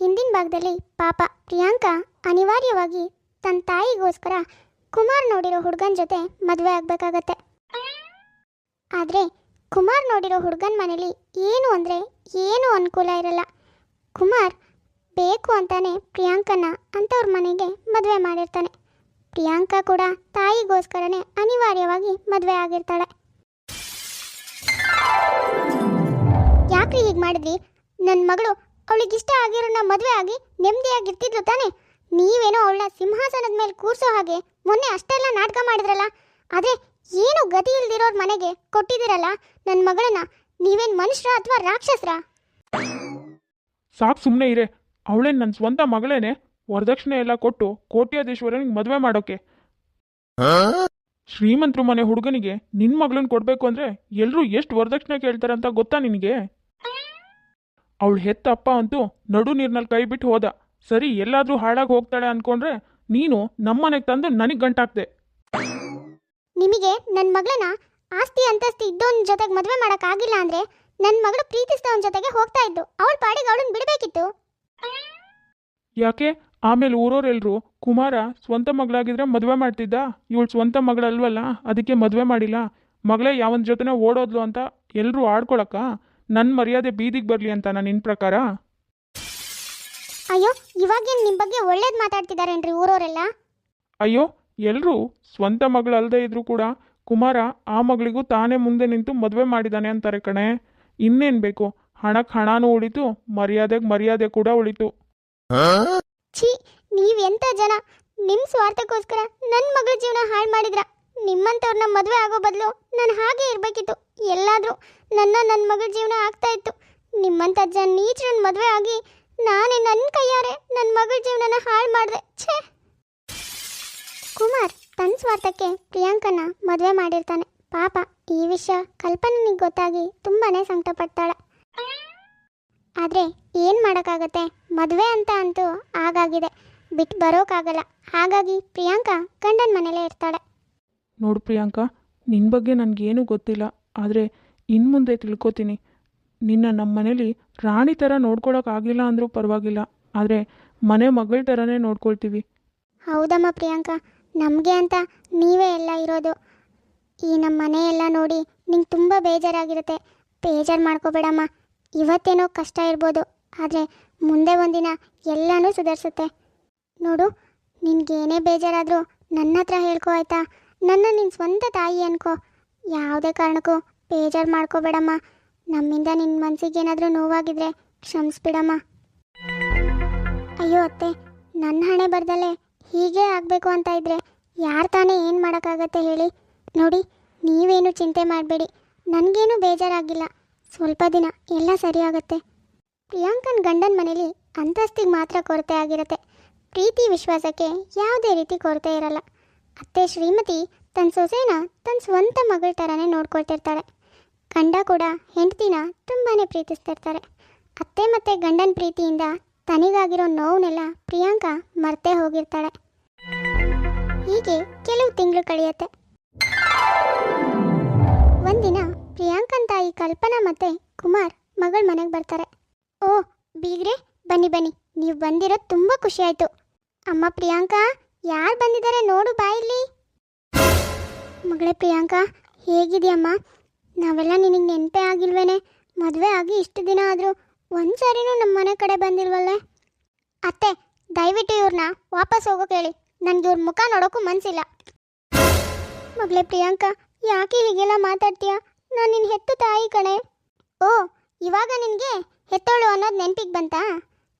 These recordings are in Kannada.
ಹಿಂದಿನ ಭಾಗದಲ್ಲಿ ಪಾಪ ಪ್ರಿಯಾಂಕಾ ಅನಿವಾರ್ಯವಾಗಿ ತನ್ನ ತಾಯಿಗೋಸ್ಕರ ಕುಮಾರ್ ನೋಡಿರೋ ಹುಡುಗನ ಜೊತೆ ಮದುವೆ ಆಗಬೇಕಾಗತ್ತೆ. ಆದರೆ ಕುಮಾರ್ ನೋಡಿರೋ ಹುಡುಗನ ಮನೇಲಿ ಏನು ಅಂದರೆ ಏನು ಅನುಕೂಲ ಇರಲ್ಲ. ಕುಮಾರ್ ಬೇಕು ಅಂತಾನೆ ಪ್ರಿಯಾಂಕನ ಅಂಥವ್ರ ಮನೆಗೆ ಮದುವೆ ಮಾಡಿರ್ತಾನೆ. ಪ್ರಿಯಾಂಕಾ ಕೂಡ ತಾಯಿಗೋಸ್ಕರನೇ ಅನಿವಾರ್ಯವಾಗಿ ಮದುವೆ ಆಗಿರ್ತಾಳೆ. ಯಾಕ್ರಿ ಹೀಗೆ ಮಾಡಿದ್ರಿ? ನನ್ನ ಮಗಳು ಅವಳಿಗಿಷ್ಟ ಆಗಿರೋನ ಮದುವೆ ಆಗಿ ನೆಮ್ಮದಿಯಾಗಿರ್ತಿದ್ಲು ತಾನೆ. ನೀವೇನೋ ಅವಳನ್ನ ಸಿಂಹಾಸನದ ಮೇಲೆ ಕೂರಿಸೋ ಹಾಗೆ ಮೊನ್ನೆ ಅಷ್ಟೆಲ್ಲ ನಾಟಕ ಮಾಡಿದ್ರಲ್ಲ ಆದರೆ ಏನು ಗತಿ ಇಲ್ದಿರೋರ್ ಮನೆಗೆ ಕೊಟ್ಟಿದ್ದೀರಲ್ಲ ನನ್ನ ಮಗಳನ್ನ ನೀವೇನು ಮನುಷ್ಯರ ಅಥವಾ ರಾಕ್ಷಸರ? ಸಾಕು ಸುಮ್ಮನೆ ಇರೆ ಅವಳೇನು ನನ್ನ ಸ್ವಂತ ಮಗಳೇನೆ ವರದಕ್ಷಿಣೆ ಎಲ್ಲ ಕೊಟ್ಟು ಕೋಟ್ಯಾಧೀಶ್ವರನಿಗೆ ಮದುವೆ ಮಾಡೋಕೆ. ಶ್ರೀಮಂತರು ಮನೆ ಹುಡುಗನಿಗೆ ನಿನ್ನ ಮಗಳನ್ನ ಕೊಡಬೇಕು ಅಂದರೆ ಎಲ್ಲರೂ ಎಷ್ಟು ವರದಕ್ಷಿಣೆ ಕೇಳ್ತಾರಂತ ಗೊತ್ತಾ ನಿನಗೆ? ಅವಳು ಹೆತ್ತಪ್ಪ ಅಂತೂ ನಡು ನೀರ್ನಲ್ಲಿ ಕೈ ಬಿಟ್ಟು ಹೋದ. ಸರಿ ಎಲ್ಲಾದರೂ ಹಾಳಾಗಿ ಹೋಗ್ತಾಳೆ ಅನ್ಕೊಂಡ್ರೆ ನೀನು ನಮ್ಮನೆಗೆ ತಂದು ನನಗೆ ಗಂಟಾಕ್ದೆ. ನಿಮಗೆ ನನ್ನ ಮಗಳನ್ನ ಆಸ್ತಿ ಅಂತಸ್ತಿ ಇದ್ದವನ ಜೊತೆಗೆ ಮದುವೆ ಮಾಡೋಕ್ಕಾಗಿಲ್ಲ ಅಂದರೆ ನನ್ನ ಮಗಳು ಪ್ರೀತಿಸಿದವನ ಜೊತೆಗೆ ಹೋಗ್ತಾ ಇದ್ದು ಅವಳ ಪಾಡಿಗೆ ಅವಳನ್ನ ಬಿಡಬೇಕಿತ್ತು. ಯಾಕೆ? ಆಮೇಲೆ ಊರೋರೆಲ್ಲರೂ ಕುಮಾರ ಸ್ವಂತ ಮಗಳಾಗಿದ್ರೆ ಮದುವೆ ಮಾಡ್ತಿದ್ದ? ಇವಳು ಸ್ವಂತ ಮಗಳಲ್ವಲ್ಲ ಅದಕ್ಕೆ ಮದುವೆ ಮಾಡಿಲ್ಲ. ಮಗಳೇ ಯಾವನ ಜೊತೆನೇ ಓಡೋದ್ಲು ಅಂತ ಎಲ್ಲರೂ ಆಡ್ಕೊಳಕ್ಕ? ನನ್ನ ಮರ್ಯಾದೆ ಬೀದಿಗೆ ಬರಲಿ ಅಂತ ನಾನು ನಿನ್ನ ಪ್ರಕಾರ. ಅಯ್ಯೋ ಇವಾಗೇನು ನಿಮ್ಮ ಬಗ್ಗೆ ಒಳ್ಳೇದು ಮಾತಾಡ್ತಿದಾರೇನ್ರಿ ಊರವರೆಲ್ಲ? ಅಯ್ಯೋ ಎಲ್ಲರೂ ಸ್ವಂತ ಮಗಳಲ್ದೇ ಇದ್ರೂ ಕೂಡ ಕುಮಾರ ಆ ಮಗಳಿಗೂ ತಾನೇ ಮುಂದೆ ನಿಂತು ಮದುವೆ ಮಾಡಿದ್ದಾನೆ ಅಂತಾರೆ ಕಣೆ. ಇನ್ನೇನು ಬೇಕು? ಹಣಕ್ಕೆ ಹಣನೂ ಉಳಿತು ಮರ್ಯಾದೆಗೆ ಮರ್ಯಾದೆ ಕೂಡ ಉಳಿತು. ಛೀ ನೀವೆಂಥ ಜನ? ನಿಮ್ಮ ಸ್ವಾರ್ಥಕ್ಕೋಸ್ಕರ ನನ್ನ ಮಗಳ ಜೀವನ ಹಾಳು ಮಾಡಿದ್ರ? ನಿಮ್ಮಂಥವ್ರನ್ನ ಮದುವೆ ಆಗೋ ಬದಲು ನಾನು ಹಾಗೆ ಇರಬೇಕಿತ್ತು. ಎಲ್ಲಾದರೂ ನನ್ನ ನನ್ನ ಮಗಳ ಜೀವನ ಆಗ್ತಾ ಇತ್ತು. ನಿಮ್ಮಂಥ ಜನ ನೀಚರನ್ನ ಮದುವೆ ಆಗಿ ನಾನೇ ನನ್ನ ಕೈಯಾರೆ ನನ್ನ ಮಗಳ ಜೀವನನ ಹಾಳು ಮಾಡಿದೆ. ಛೇ! ಕುಮಾರ್ ತನ್ನ ಸ್ವಾರ್ಥಕ್ಕೆ ಪ್ರಿಯಾಂಕನ ಮದುವೆ ಮಾಡಿರ್ತಾನೆ. ಪಾಪ, ಈ ವಿಷಯ ಕಲ್ಪನಿಗೆ ಗೊತ್ತಾಗಿ ತುಂಬಾನೇ ಸಂಕಟಪಡ್ತಾಳೆ. ಆದರೆ ಏನು ಮಾಡೋಕ್ಕಾಗತ್ತೆ? ಮದುವೆ ಅಂತ ಅಂತೂ ಆಗಾಗಿದೆ. ಬಿಟ್ಟು ಬರೋಕ್ಕಾಗಲ್ಲ ಹಾಗಾಗಿ ಪ್ರಿಯಾಂಕಾ ಗಂಡನ ಮನೇಲೇ ಇರ್ತಾಳೆ. ನೋಡು ಪ್ರಿಯಾಂಕಾ ನಿನ್ನ ಬಗ್ಗೆ ನನಗೇನೂ ಗೊತ್ತಿಲ್ಲ. ಆದರೆ ಇನ್ನು ಮುಂದೆ ತಿಳ್ಕೊತೀನಿ. ನಿನ್ನ ನಮ್ಮ ಮನೇಲಿ ರಾಣಿ ಥರ ನೋಡ್ಕೊಳಕ್ಕಾಗಿಲ್ಲ ಅಂದರೂ ಪರವಾಗಿಲ್ಲ. ಆದರೆ ಮನೆ ಮಗಳ ಥರನೇ ನೋಡ್ಕೊಳ್ತೀವಿ. ಹೌದಮ್ಮ ಪ್ರಿಯಾಂಕಾ, ನಮಗೆ ಅಂತ ನೀವೇ ಎಲ್ಲ ಇರೋದು. ಈ ನಮ್ಮ ಮನೆಯೆಲ್ಲ ನೋಡಿ ನಿಂಗೆ ತುಂಬ ಬೇಜಾರಾಗಿರುತ್ತೆ. ಬೇಜಾರು ಮಾಡ್ಕೋಬೇಡಮ್ಮ. ಇವತ್ತೇನೋ ಕಷ್ಟ ಇರ್ಬೋದು. ಆದರೆ ಮುಂದೆ ಒಂದಿನ ಎಲ್ಲನೂ ಸುಧಾರಿಸುತ್ತೆ. ನೋಡು, ನಿನಗೇನೇ ಬೇಜಾರಾದರೂ ನನ್ನ ಹತ್ರ ಹೇಳ್ಕೊ ಆಯ್ತಾ? ನನ್ನ ನಿನ್ನ ಸ್ವಂತ ತಾಯಿ ಅನ್ಕೋ. ಯಾವುದೇ ಕಾರಣಕ್ಕೂ ಬೇಜಾರು ಮಾಡ್ಕೋಬೇಡಮ್ಮ. ನಮ್ಮಿಂದ ನಿನ್ನ ಮನಸ್ಸಿಗೆ ಏನಾದರೂ ನೋವಾಗಿದ್ರೆ ಕ್ಷಮಿಸ್ಬಿಡಮ್ಮ. ಅಯ್ಯೋ ಅತ್ತೆ ನನ್ನ ಹಣೆ ಬರ್ದಲ್ಲೇ ಹೀಗೆ ಆಗಬೇಕು ಅಂತ ಇದ್ರೆ ಯಾರು ತಾನೇ ಏನು ಮಾಡೋಕ್ಕಾಗತ್ತೆ ಹೇಳಿ. ನೋಡಿ, ನೀವೇನು ಚಿಂತೆ ಮಾಡಬೇಡಿ. ನನಗೇನು ಬೇಜಾರಾಗಿಲ್ಲ. ಸ್ವಲ್ಪ ದಿನ ಎಲ್ಲ ಸರಿಯಾಗತ್ತೆ. ಪ್ರಿಯಾಂಕನ್ ಗಂಡನ ಮನೇಲಿ ಅಂತಸ್ತಿಗೆ ಮಾತ್ರ ಕೊರತೆ ಆಗಿರುತ್ತೆ. ಪ್ರೀತಿ ವಿಶ್ವಾಸಕ್ಕೆ ಯಾವುದೇ ರೀತಿ ಕೊರತೆ ಇರಲ್ಲ. ಅತ್ತೆ ಶ್ರೀಮತಿ ತನ್ನ ಸೊಸೆನ ತನ್ನ ಸ್ವಂತ ಮಗಳ ಥರನೇ ನೋಡ್ಕೊಳ್ತಿರ್ತಾಳೆ. ಗಂಡ ಕೂಡ ಹೆಂಡತಿನ ತುಂಬಾ ಪ್ರೀತಿಸ್ತಿರ್ತಾರೆ. ಅತ್ತೆ ಮತ್ತು ಗಂಡನ ಪ್ರೀತಿಯಿಂದ ತನಿಗಾಗಿರೋ ನೋವನ್ನೆಲ್ಲ ಪ್ರಿಯಾಂಕಾ ಮರ್ತೇ ಹೋಗಿರ್ತಾಳೆ. ಹೀಗೆ ಕೆಲವು ತಿಂಗಳು ಕಳೆಯುತ್ತೆ. ಒಂದಿನ ಪ್ರಿಯಾಂಕನ್ ತಾಯಿ ಕಲ್ಪನಾ ಮತ್ತೆ ಕುಮಾರ್ ಮಗಳ ಮನೆಗೆ ಬರ್ತಾರೆ. ಓ, ಬೀಗ್ರೆ, ಬನ್ನಿ ಬನ್ನಿ, ನೀವು ಬಂದಿರೋದು ತುಂಬ ಖುಷಿ ಅಮ್ಮ ಪ್ರಿಯಾಂಕಾ ಯಾರು ಬಂದಿದ್ದಾರೆ ನೋಡು ಬಾಯಿಲಿ ಮಗಳೇ ಪ್ರಿಯಾಂಕಾ, ಹೇಗಿದೆಯಮ್ಮ? ನಾವೆಲ್ಲ ನಿನಗೆ ನೆನಪೇ ಆಗಿಲ್ವೇನೆ? ಮದುವೆ ಆಗಿ ಇಷ್ಟು ದಿನ ಆದರೂ ಒಂದು ಸಾರಿನೂ ನಮ್ಮ ಮನೆ ಕಡೆ ಬಂದಿಲ್ವಲ್ಲ? ಅತ್ತೆ, ದಯವಿಟ್ಟು ಇವ್ರನ್ನ ವಾಪಸ್ ಹೋಗೋಕೆ ಹೇಳಿ ನನಗೆ ಇವ್ರ ಮುಖ ನೋಡೋಕ್ಕೂ ಮನಸ್ಸಿಲ್ಲ ಮಗಳೇ ಪ್ರಿಯಾಂಕಾ, ಯಾಕೆ ಹೀಗೆಲ್ಲ ಮಾತಾಡ್ತೀಯ? ನಾನು ನಿನ್ನ ಹೆತ್ತು ತಾಯಿ ಕಣೆ. ಓ, ಇವಾಗ ನಿನಗೆ ಹೆತ್ತೋಳು ಅನ್ನೋದು ನೆನಪಿಗೆ ಬಂತಾ?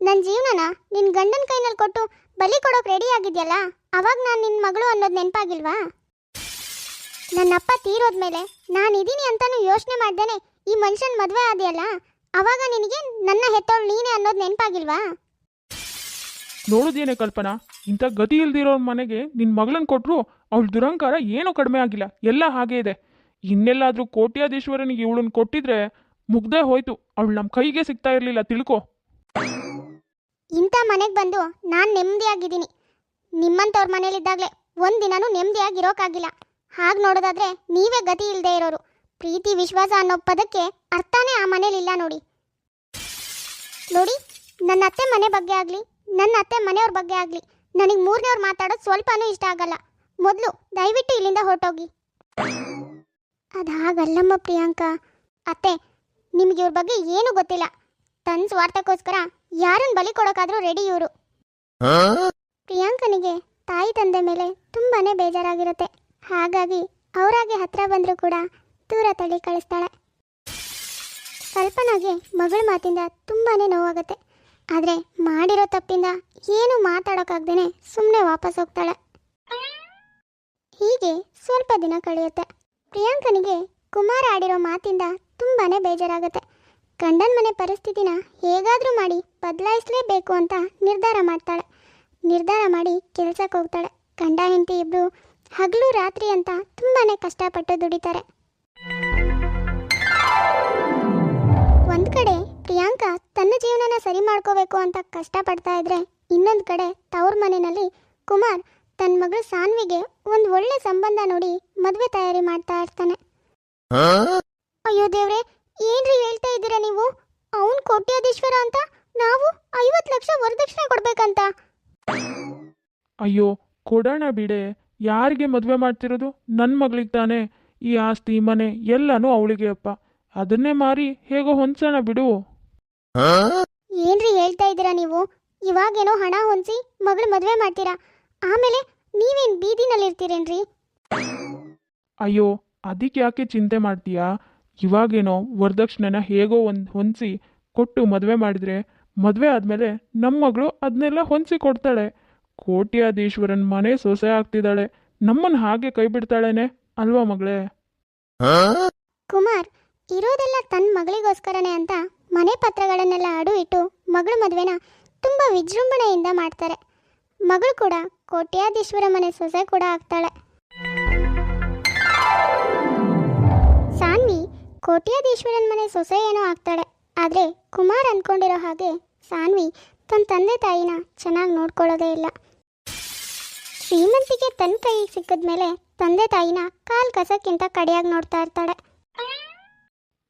ನನ್ನ ಜೀವನನ ನಿನ್ನ ಗಂಡನ ಕೈನಲ್ಲಿ ಕೊಟ್ಟು ಬಲಿ ಕೊಡೋಕೆ ರೆಡಿ ಆಗಿದೆಯಲ್ಲ, ಅವಾಗ ನಾನು ನಿನ್ನ ಮಗಳು ಅನ್ನೋದು ನೆನಪಾಗಿಲ್ವಾ? ನನ್ನಪ್ಪ ತೀರೋದ್ಮೇಲೆ ನಾನು ಇದ್ದೀನಿ ಅಂತಾನು ಯೋಚನೆ ಮಾಡ್ದೇನೆ ಈ ಮನುಷ್ಯನ ಮದುವೆ ಆದೆಯಲ್ಲ, ಅವಾಗ ನಿನಗೆ ನನ್ನ ಹೆತ್ತವಳು ನೀನೇ ಅನ್ನೋದು ನೆನಪಾಗಿಲ್ವಾ? ನೋಡಿದೇನೆ ಕಲ್ಪನಾ, ಇಂಥ ಗತಿ ಇಲ್ದಿರೋ ಮನೆಗೆ ನಿನ್ನ ಮಗಳನ್ನ ಕೊಟ್ಟರು ಅವಳ ದುರಂಕಾರ ಏನೂ ಕಡಿಮೆ ಆಗಿಲ್ಲ, ಎಲ್ಲ ಹಾಗೇ ಇದೆ. ಇನ್ನೆಲ್ಲಾದರೂ ಕೋಟ್ಯಾಧೀಶ್ವರನಿಗೆ ಇವಳನ್ನ ಕೊಟ್ಟಿದ್ರೆ ಮುಗ್ದೇ ಹೋಯ್ತು, ಅವಳು ನಮ್ಮ ಕೈಗೆ ಸಿಗ್ತಾ ಇರಲಿಲ್ಲ, ತಿಳ್ಕೊ. ಇಂಥ ಮನೆಗೆ ಬಂದು ನಾನು ನೆಮ್ಮದಿಯಾಗಿದ್ದೀನಿ ನಿಮ್ಮಂಥವ್ರ ಮನೇಲಿದ್ದಾಗಲೇ ಒಂದು ದಿನನೂ ನೆಮ್ಮದಿಯಾಗಿರೋಕ್ಕಾಗಿಲ್ಲ ಹಾಗೆ ನೋಡೋದಾದ್ರೆ ನೀವೇ ಗತಿ ಇಲ್ಲದೆ ಇರೋರು. ಪ್ರೀತಿ, ವಿಶ್ವಾಸ ಅನ್ನೋ ಪದಕ್ಕೆ ಅರ್ಥನೇ ಆ ಮನೇಲಿಲ್ಲ ನೋಡಿ. ನೋಡಿ, ನನ್ನ ಅತ್ತೆ ಮನೆ ಬಗ್ಗೆ ಆಗಲಿ, ನನ್ನ ಅತ್ತೆ ಮನೆಯವ್ರ ಬಗ್ಗೆ ಆಗಲಿ, ನನಗೆ ಮೂರನೇವ್ರು ಮಾತಾಡೋದು ಸ್ವಲ್ಪನೂ ಇಷ್ಟ ಆಗಲ್ಲ. ಮೊದಲು ದಯವಿಟ್ಟು ಇಲ್ಲಿಂದ ಹೊರಟೋಗಿ. ಅದು ಹಾಗಲ್ಲಮ್ಮ ಪ್ರಿಯಾಂಕಾ. ಅತ್ತೆ, ನಿಮಗೆ ಇವ್ರ ಬಗ್ಗೆ ಏನೂ ಗೊತ್ತಿಲ್ಲ. ತನ್ನ ಸ್ವಾರ್ಥಕ್ಕೋಸ್ಕರ ಯಾರನ್ನ ಬಲಿ ಕೊಡೋಕಾದ್ರೂ ರೆಡಿ ಇವರು. ಪ್ರಿಯಾಂಕನಿಗೆ ತಾಯಿ ತಂದೆ ಮೇಲೆ ತುಂಬಾನೇ ಬೇಜಾರಾಗಿರುತ್ತೆ. ಹಾಗಾಗಿ ಅವರಾಗೆ ಹತ್ರ ಬಂದರೂ ಕೂಡ ದೂರ ತಳ್ಳಿ ಕಳಿಸ್ತಾಳೆ. ಕಲ್ಪನಾಗೆ ಮಗಳ ಮಾತಿಂದ ತುಂಬಾನೇ ನೋವಾಗುತ್ತೆ. ಆದರೆ ಮಾಡಿರೋ ತಪ್ಪಿಂದ ಏನು ಮಾತಾಡೋಕ್ಕಾಗ್ದೇನೆ ಸುಮ್ಮನೆ ವಾಪಸ್ ಹೋಗ್ತಾಳೆ. ಹೀಗೆ ಸ್ವಲ್ಪ ದಿನ ಕಳೆಯುತ್ತೆ. ಪ್ರಿಯಾಂಕನಿಗೆ ಕುಮಾರ ಆಡಿರೋ ಮಾತಿಂದ ತುಂಬಾನೇ ಬೇಜಾರಾಗುತ್ತೆ. ಗಂಡನ ಮನೆ ಪರಿಸ್ಥಿತಿನ ಹೇಗಾದರೂ ಮಾಡಿ ಬದಲಾಯಿಸಲೇಬೇಕು ಅಂತ ನಿರ್ಧಾರ ಮಾಡ್ತಾಳೆ. ನಿರ್ಧಾರ ಮಾಡಿ ಕೆಲಸಕ್ಕೆ ಹೋಗ್ತಾಳೆ. ಗಂಡ ಹೆಂಡತಿ ಇಬ್ಬರು ಹಗಲು ರಾತ್ರಿ ಅಂತ ತುಂಬಾ ಕಷ್ಟಪಟ್ಟು ದುಡಿತಾರೆ. ಒಂದು ಕಡೆ ಪ್ರಿಯಾಂಕಾ ತನ್ನ ಜೀವನನ ಸರಿ ಮಾಡ್ಕೋಬೇಕು ಅಂತ ಕಷ್ಟಪಡ್ತಾ ಇದ್ರೆ ಇನ್ನೊಂದು ಕಡೆ ತವ್ರ ಮನೆಯಲ್ಲಿ ಕುಮಾರ್ ತನ್ನ ಮಗಳು ಸಾನ್ವಿಗೆ ಒಂದು ಒಳ್ಳೆ ಸಂಬಂಧ ನೋಡಿ ಮದುವೆ ತಯಾರಿ ಮಾಡ್ತಾ ಇರ್ತಾನೆ. ಅಯ್ಯೋ ದೇವ್ರೆ ಏನ್ರಿ ಹೇಳ್ತಾ ಇದ್ದೀರಾ ನೀವು? ಅವನ್ ಕೋಟ್ಯಾಧೀಶ್ವರ ಅಂತ ನಾವು ಐವತ್ತು ಲಕ್ಷ ವರದಕ್ಷಿಣೆ ಕೊಡ್ಬೇಕಂತ. ಅಯ್ಯೋ ಕೊಡೋಣ ಬಿಡೆ. ಯಾರಿಗೆ ಮದುವೆ ಮಾಡ್ತಿರೋದು? ನನ್ನ ಮಗಳಿಗೆ ತಾನೇ. ಈ ಆಸ್ತಿ ಮನೆ ಎಲ್ಲನೂ ಅವಳಿಗೆ ಅಪ್ಪ. ಅದನ್ನೇ ಮಾರಿ ಹೇಗೋ ಹೊಂದ್ಸೋಣ ಬಿಡು. ಏನ್ರಿ ಹೇಳ್ತಾ ಇದ್ದೀರಾ ನೀವು? ಇವಾಗೇನೋ ಹಣ ಹೊಂದಿಸಿ ಮಗಳು ಮದುವೆ ಮಾಡ್ತೀರಾ? ಆಮೇಲೆ ನೀವೇನ್ ಬೀದಿನಲ್ಲಿರ್ತೀರೇನ್ರಿ? ಅಯ್ಯೋ ಅದಕ್ಕೆ ಯಾಕೆ ಚಿಂತೆ ಮಾಡ್ತೀಯಾ? ಇವಾಗೇನೋ ವರದಕ್ಷಿಣೆನ ಹೇಗೋ ಒಂದು ಹೊಂದಿಸಿ ಕೊಟ್ಟು ಮದುವೆ ಮಾಡಿದರೆ ಮದುವೆ ಆದಮೇಲೆ ನಮ್ಮ ಮಗಳು ಅದನ್ನೆಲ್ಲ ಹೊಂದಿಸಿ ಕೊಡ್ತಾಳೆ. ಕೋಟ್ಯಾಧೀಶ್ವರನ್ ಮನೆ ಸೊಸೆ ಆಗ್ತಿದ್ದಾಳೆ. ನಮ್ಮನ್ನು ಹಾಗೆ ಕೈ ಬಿಡ್ತಾಳೇನೆ ಅಲ್ವಾ ಮಗಳೇ? ಕುಮಾರ್, ಇರೋದೆಲ್ಲ ತನ್ನ ಮಗಳಿಗೋಸ್ಕರನೇ ಅಂತ ಮನೆ ಪತ್ರಗಳನ್ನೆಲ್ಲ ಅಡು ಇಟ್ಟು ಮಗಳ ಮದುವೆನ ತುಂಬ ವಿಜೃಂಭಣೆಯಿಂದ ಮಾಡ್ತಾರೆ. ಮಗಳು ಕೂಡ ಕೋಟ್ಯಾಧೀಶ್ವರ ಮನೆ ಸೊಸೆ ಕೂಡ ಆಗ್ತಾಳೆ. ಕೋಟ್ಯಾಧೀಶ್ವರನ್ ಮನೆ ಸೊಸೆ ಏನೋ ಆಗ್ತಾಳೆ. ಆದರೆ ಕುಮಾರ್ ಅಂದ್ಕೊಂಡಿರೋ ಹಾಗೆ ಸಾನ್ವಿ ತನ್ನ ತಂದೆ ತಾಯಿನ ಚೆನ್ನಾಗಿ ನೋಡ್ಕೊಳ್ಳೋದೇ ಇಲ್ಲ. ಶ್ರೀಮಂತಿಗೆ ತನ್ನ ಕೈಗೆ ಸಿಕ್ಕಿದ್ಮೇಲೆ ತಂದೆ ತಾಯಿನ ಕಾಲ್ ಕಸಕ್ಕಿಂತ ಕಡೆಯಾಗಿ ನೋಡ್ತಾ ಇರ್ತಾಳೆ.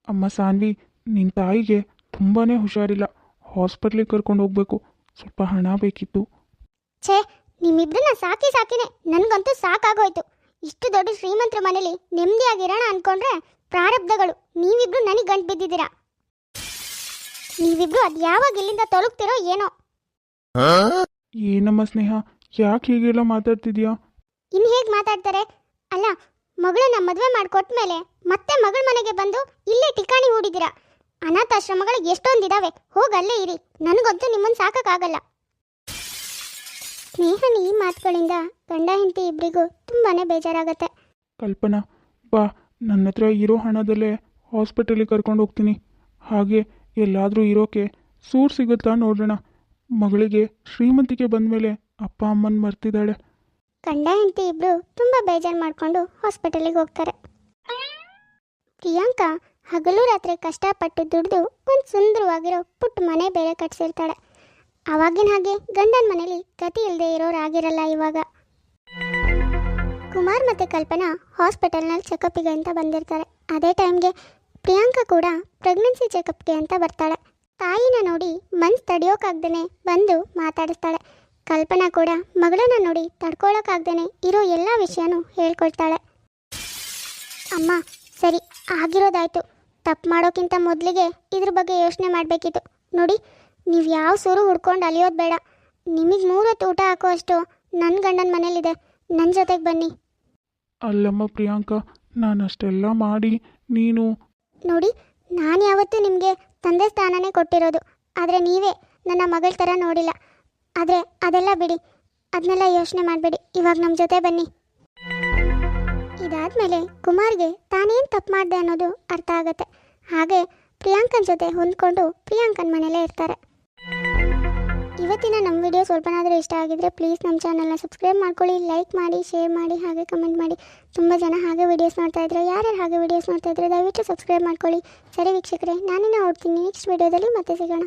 ಅಮ್ಮ ಸಾನ್ವಿ ನಿನ್ ತಾಯಿಗೆ ತುಂಬಾ ಹುಷಾರಿಲ್ಲ. ಹಾಸ್ಪಿಟ್ಲಿಗೆ ಕರ್ಕೊಂಡು ಹೋಗ್ಬೇಕು. ಸ್ವಲ್ಪ ಹಣ ಬೇಕಿತ್ತು. ಛೇ ನಿಮ್ಮಿಬ್ಬರನ್ನ ಸಾಕಿ ಸಾಕಿನೇ. ನನ್ಗಂತೂ ಸಾಕಾಗೋಯ್ತು. ಇಷ್ಟು ದೊಡ್ಡ ಶ್ರೀಮಂತರ ಮನೇಲಿ ನೆಮ್ಮದಿಯಾಗಿರೋಣ ಅನ್ಕೊಂಡ್ರೆ ಪ್ರಾರಬ್ಧಗಳು. ನೀವಿಬ್ರು ನನಗೆ ಗಂಟು ಬಿದ್ದಿದ್ದೀರಾ? ನೀವಿಬ್ರು ಅದು ಯಾವಾಗ ಇಲ್ಲಿಂದ ತೊಲಗ್ತಿರೋ ಏನೋ? ಏನಮ್ಮ ಸ್ನೇಹ ಯಾಕೆ ಹೀಗೆಲ್ಲ ಮಾತಾಡ್ತಿದ್ಯಾ? ಇನ್ನು ಹೇಗೆ ಮಾತಾಡ್ತಾರೆ? ಅಲ್ಲ ಮಗಳನ್ನ ಮದುವೆ ಮಾಡಿಕೊಟ್ಮೇಲೆ ಮತ್ತೆ ಮಗಳ ಮನೆಗೆ ಬಂದು ಇಲ್ಲೇ ಟಿಕಾಣಿ ಹೂಡಿದ್ದೀರಾ? ಅನಾಥಾಶ್ರಮಗಳು ಎಷ್ಟೊಂದಿದಾವೆ. ಹೋಗಿ ಅಲ್ಲೇ ಇರಿ. ನನಗಂತೂ ನಿಮ್ಮನ್ನು ಸಾಕಾಗಲ್ಲ ಸ್ನೇಹನ ಈ ಮಾತುಗಳಿಂದ ಗಂಡ ಹೆಂಡತಿ ಇಬ್ಬರಿಗೂ ತುಂಬಾನೇ ಬೇಜಾರಾಗತ್ತೆ. ಕಲ್ಪನಾ ಬಾ. ನನ್ನ ಹತ್ರ ಇರೋ ಹಣದಲ್ಲೇ ಹಾಸ್ಪಿಟಲಿಗೆ ಕರ್ಕೊಂಡು ಹೋಗ್ತೀನಿ. ಹಾಗೆ ಎಲ್ಲಾದರೂ ಇರೋಕೆ ಸೂರು ಸಿಗುತ್ತಾ ನೋಡೋಣ. ಮಗಳಿಗೆ ಶ್ರೀಮಂತಿಕೆ ಬಂದಮೇಲೆ ಅಪ್ಪ ಅಮ್ಮನ ಮರ್ತಿದ್ದಾಳೆ. ಗಂಡ ಹೆಂಡತಿ ಇಬ್ರು ತುಂಬಾ ಬೇಜಾರು ಮಾಡ್ಕೊಂಡು ಹಾಸ್ಪಿಟಲಿಗೆ ಹೋಗ್ತಾರೆ. ಪ್ರಿಯಾಂಕಾ ಹಗಲು ರಾತ್ರಿ ಕಷ್ಟಪಟ್ಟು ದುಡಿದು ಒಂದು ಸುಂದರವಾಗಿರೋ ಪುಟ್ಟ ಮನೆ ಬೇರೆ ಕಟ್ಸಿರ್ತಾಳೆ. ಅವಾಗಿನ ಹಾಗೆ ಗಂಡನ ಮನೇಲಿ ಗತಿ ಇಲ್ಲದೆ ಇರೋರಾಗಿರಲ್ಲ ಇವಾಗ. ಕುಮಾರ್ ಮತ್ತು ಕಲ್ಪನಾ ಹಾಸ್ಪಿಟಲ್ನಲ್ಲಿ ಚೆಕಪ್ಪಿಗೆ ಅಂತ ಬಂದಿರ್ತಾರೆ. ಅದೇ ಟೈಮ್ಗೆ ಪ್ರಿಯಾಂಕಾ ಕೂಡ ಪ್ರೆಗ್ನೆನ್ಸಿ ಚೆಕಪ್ಗೆ ಅಂತ ಬರ್ತಾಳೆ. ತಾಯಿನ ನೋಡಿ ಮನ್ಸು ತಡೆಯೋಕ್ಕಾಗ್ದೇನೆ ಬಂದು ಮಾತಾಡಿಸ್ತಾಳೆ. ಕಲ್ಪನಾ ಕೂಡ ಮಗಳನ್ನ ನೋಡಿ ತಡ್ಕೊಳ್ಳೋಕ್ಕಾಗ್ದೇ ಇರೋ ಎಲ್ಲ ವಿಷಯನೂ ಹೇಳ್ಕೊಳ್ತಾಳೆ. ಅಮ್ಮ, ಸರಿ, ಆಗಿರೋದಾಯ್ತು. ತಪ್ಪು ಮಾಡೋಕ್ಕಿಂತ ಮೊದಲಿಗೆ ಇದ್ರ ಬಗ್ಗೆ ಯೋಚನೆ ಮಾಡಬೇಕಿತ್ತು. ನೋಡಿ, ನೀವು ಯಾವ ಸೂರು ಹುಡ್ಕೊಂಡು ಅಲಿಯೋದು ಬೇಡ. ನಿಮಗೆ ಮೂರೊತ್ತು ಊಟ ಹಾಕೋ ಅಷ್ಟು ನನ್ನ ಗಂಡನ ಮನೇಲಿದೆ. ನನ್ನ ಜೊತೆಗೆ ಬನ್ನಿ. ಅಲ್ಲಮ್ಮ ಪ್ರಿಯಾಂಕ ನಾನು ಅಷ್ಟೆಲ್ಲ ಮಾಡಿ, ನೀನು? ನೋಡಿ, ನಾನು ಯಾವತ್ತೂ ನಿಮಗೆ ತಂದೆ ಸ್ಥಾನನೇ ಕೊಟ್ಟಿರೋದು. ಆದರೆ ನೀವೇ ನನ್ನ ಮಗಳ ಥರ ನೋಡಿಲ್ಲ. ಆದರೆ ಅದೆಲ್ಲ ಬಿಡಿ ಅದನ್ನೆಲ್ಲ ಯೋಚನೆ ಮಾಡಬೇಡಿ. ಇವಾಗ ನಮ್ಮ ಜೊತೆ ಬನ್ನಿ. ಇದಾದಮೇಲೆ ಕುಮಾರ್ಗೆ ತಾನೇನು ತಪ್ಪು ಮಾಡಿದೆ ಅನ್ನೋದು ಅರ್ಥ ಆಗುತ್ತೆ. ಹಾಗೆ ಪ್ರಿಯಾಂಕನ ಜೊತೆ ಹೊಂದ್ಕೊಂಡು ಪ್ರಿಯಾಂಕನ ಮನೆಯಲ್ಲೇ ಇರ್ತಾರೆ. ಇವತ್ತಿನ ನಮ್ಮ ವಿಡಿಯೋ ಸ್ವಲ್ಪನಾದರೂ ಇಷ್ಟ ಆಗಿದ್ರೆ ಪ್ಲೀಸ್ ನಮ್ಮ ಚಾನಲ್ನ ಸಬ್ಸ್ಕ್ರೈಬ್ ಮಾಡ್ಕೊಳ್ಳಿ ಲೈಕ್ ಮಾಡಿ ಶೇರ್ ಮಾಡಿ, ಹಾಗೆ ಕಮೆಂಟ್ ಮಾಡಿ. ತುಂಬ ಜನ ಹಾಗೆ ವಿಡಿಯೋಸ್ ನೋಡ್ತಾ ಇದ್ರೆ, ಯಾರ್ಯಾರು ಹಾಗೆ ವಿಡಿಯೋಸ್ ನೋಡ್ತಾ ಇದ್ರೆ ದಯವಿಟ್ಟು ಸಬ್ಸ್ಕ್ರೈಬ್ ಮಾಡ್ಕೊಳ್ಳಿ. ಸರಿ ವೀಕ್ಷಕರೇ ನಾನೇ ನೋಡ್ತೀನಿ ನೆಕ್ಸ್ಟ್ ವಿಡಿಯೋದಲ್ಲಿ ಮತ್ತೆ ಸಿಗೋಣ.